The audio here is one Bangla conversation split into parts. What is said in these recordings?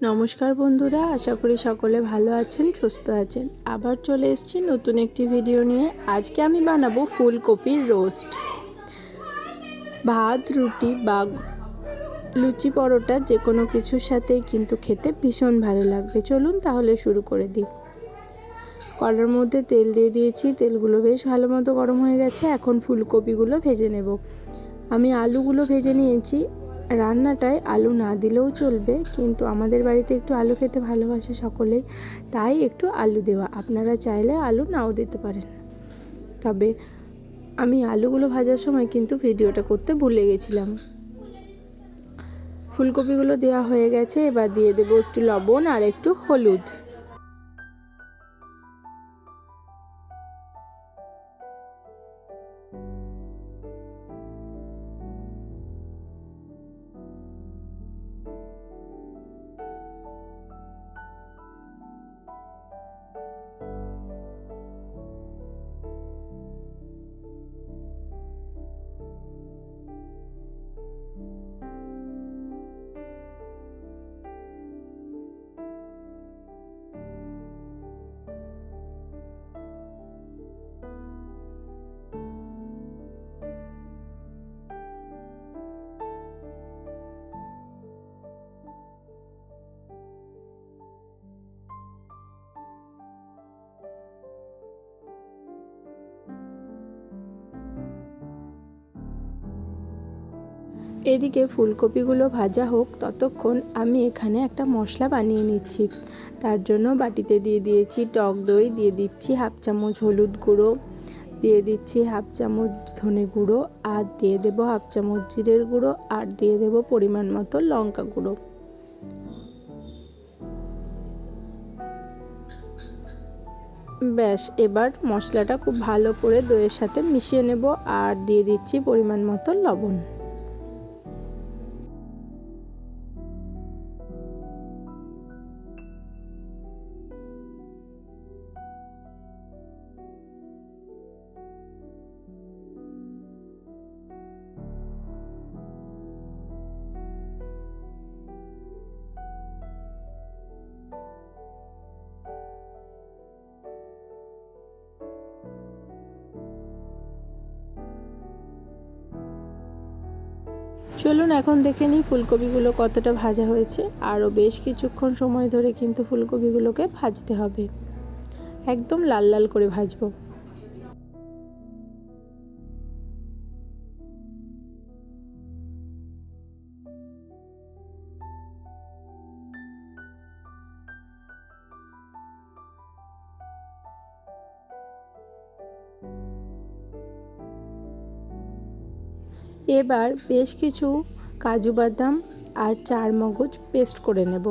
নমস্কার বন্ধুরা, আশা করি সকলে ভালো আছেন, সুস্থ আছেন। আবার চলে এসেছি নতুন একটি ভিডিও নিয়ে। আজকে আমি বানাবো ফুলকপির রোস্ট ভাত, রুটি বা লুচি পরোটা যে কোনো কিছুর সাথেই কিন্তু খেতে ভীষণ ভালো লাগবে। চলুন তাহলে শুরু করে দিই। কড়ার মধ্যে তেল দিয়ে দিয়েছি। তেলগুলো বেশ ভালো মতো গরম হয়ে গেছে। এখন ফুলকপিগুলো ভেজে নেব। আমি আলুগুলো ভেজে নিয়েছি। রান্নাটায় আলু না দিলেও চলবে, কিন্তু আমাদের বাড়িতে একটু আলু খেতে ভালোবাসে সকলেই, তাই একটু আলু দেওয়া। আপনারা চাইলে আলু নাও দিতে পারেন। তবে আমি আলুগুলো ভাজার সময় কিন্তু ভিডিওটা করতে ভুলে গেছিলাম। ফুলকপিগুলো দেওয়া হয়ে গেছে, এবার দিয়ে দেবো একটু লবণ আর একটু হলুদ। এদিকে ফুলকপিগুলো ভাজা হোক, ততক্ষণ আমি এখানে একটা মশলা বানিয়ে নিচ্ছি। তার জন্য বাটিতে দিয়ে দিয়েছি টক দই, দিয়ে দিচ্ছি হাফ চামচ হলুদ গুঁড়ো, দিয়ে দিচ্ছি হাফ চামচ ধনে গুঁড়ো, আর দিয়ে দেবো হাফ চামচ জিরের গুঁড়ো, আর দিয়ে দেবো পরিমাণ মতো লঙ্কা গুঁড়ো। ব্যাস, এবার মশলাটা খুব ভালো করে দইয়ের সাথে মিশিয়ে নেব, আর দিয়ে দিচ্ছি পরিমাণ মতো লবণ। চলুন এখন দেখে নিই ফুলকপিগুলো কতটা ভাজা হয়েছে। আরও বেশ কিছুক্ষণ সময় ধরে কিন্তু ফুলকপিগুলোকে ভাজতে হবে। একদম লাল লাল করে ভাজবো। এবার বেশ কিছু কাজু বাদাম আর চার মগজ পেস্ট করে নেব।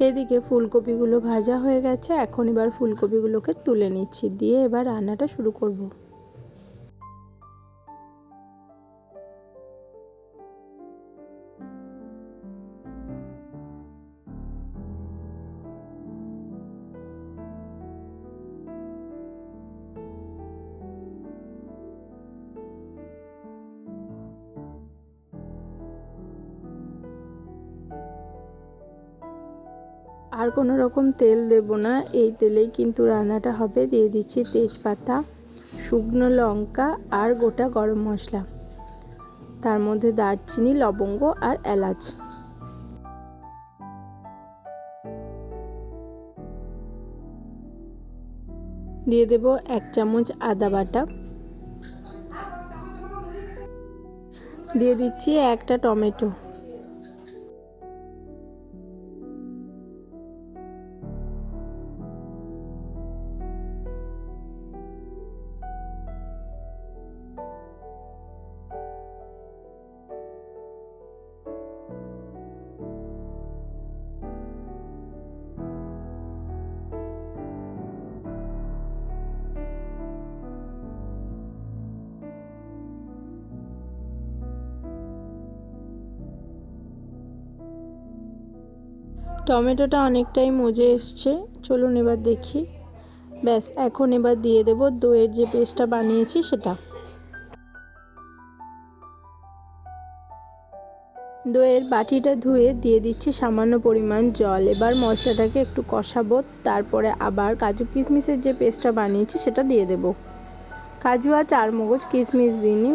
এদিকে ফুলকপিগুলো ভাজা হয়ে গেছে। এখন এবার ফুলকপিগুলোকে তুলে নিচ্ছি। দিয়ে এবার রান্নাটা শুরু করব। আর কোনো রকম তেল দেব না। এই তেলেই কিন্তু রান্নাটা হবে। দিয়ে দিচ্ছি তেজপাতা, শুকনো লঙ্কা আর গোটা গরম মশলা। তার মধ্যে দারচিনি, লবঙ্গ আর এলাচ। দিয়ে দেব এক চামচ আদা বাটা। দিয়ে দিচ্ছি একটা টমেটো। টমেটোটা অনেকটাই মজে এসছে। চলুন এবার দেখি। ব্যাস, এখন এবার দিয়ে দেব দইয়ের যে পেস্টটা বানিয়েছি সেটা। দইয়ের বাটিটা ধুয়ে দিয়ে দিচ্ছি সামান্য পরিমাণ জল। এবার মশলাটাকে একটু কষাবো, তারপরে আবার কাজু কিশমিশের যে পেস্টটা বানিয়েছি সেটা দিয়ে দেব। কাজু আর চার মগজ কিশমিশ দিইনি।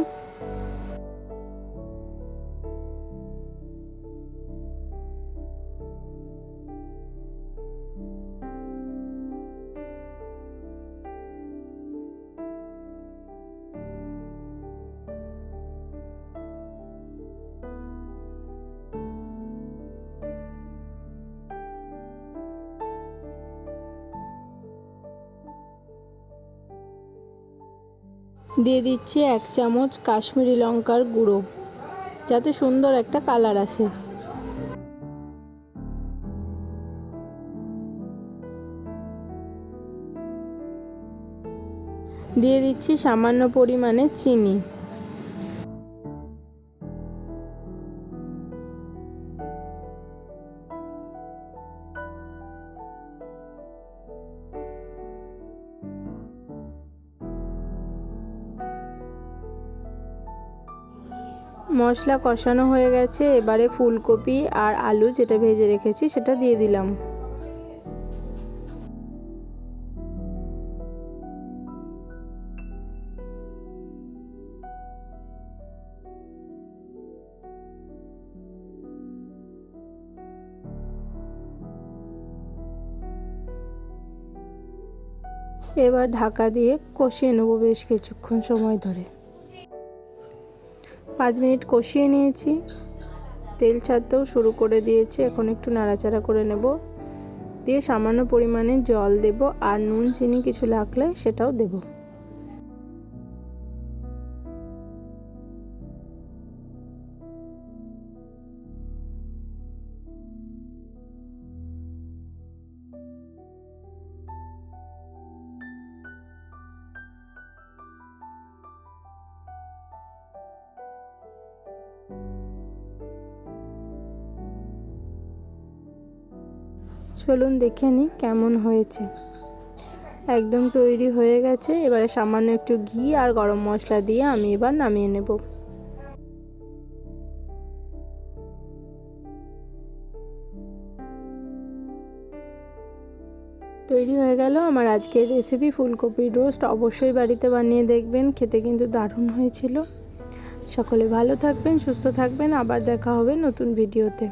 দিয়ে দিচ্ছি এক চামচ কাশ্মীরি লঙ্কার গুঁড়ো, যাতে সুন্দর একটা কালার আসে। দিয়ে দিচ্ছি সামান্য পরিমাণে চিনি। মশলা কষানো হয়ে গেছে, এবারে ফুলকপি আর আলু যেটা ভেজে রেখেছি সেটা দিয়ে দিলাম। এবার ঢাকা দিয়ে কষিয়ে নেব বেশ কিছুক্ষণ সময় ধরে। পাঁচ মিনিট কষিয়ে নিয়েছি। তেল ছাড়তেও শুরু করে দিয়েছি। এখন একটু নাড়াচাড়া করে নেব। দিয়ে সামান্য পরিমাণে জল দেব আর নুন, চিনি কিছু লাগলে সেটাও দেবো। চলুন দেখে নিই কেমন হয়েছে। একদম তৈরি হয়ে গেছে, এবারে সামান্য একটু ঘি আর গরম মশলা দিয়ে আমি এবার নামিয়ে নেব। তৈরি হয়ে গেল আমার আজকের রেসিপি ফুলকপির রোস্ট অবশ্যই বাড়িতে বানিয়ে দেখবেন, খেতে কিন্তু দারুণ হয়েছিল। সকলে ভালো থাকবেন, সুস্থ থাকবেন, আবার দেখা হবে নতুন ভিডিওতে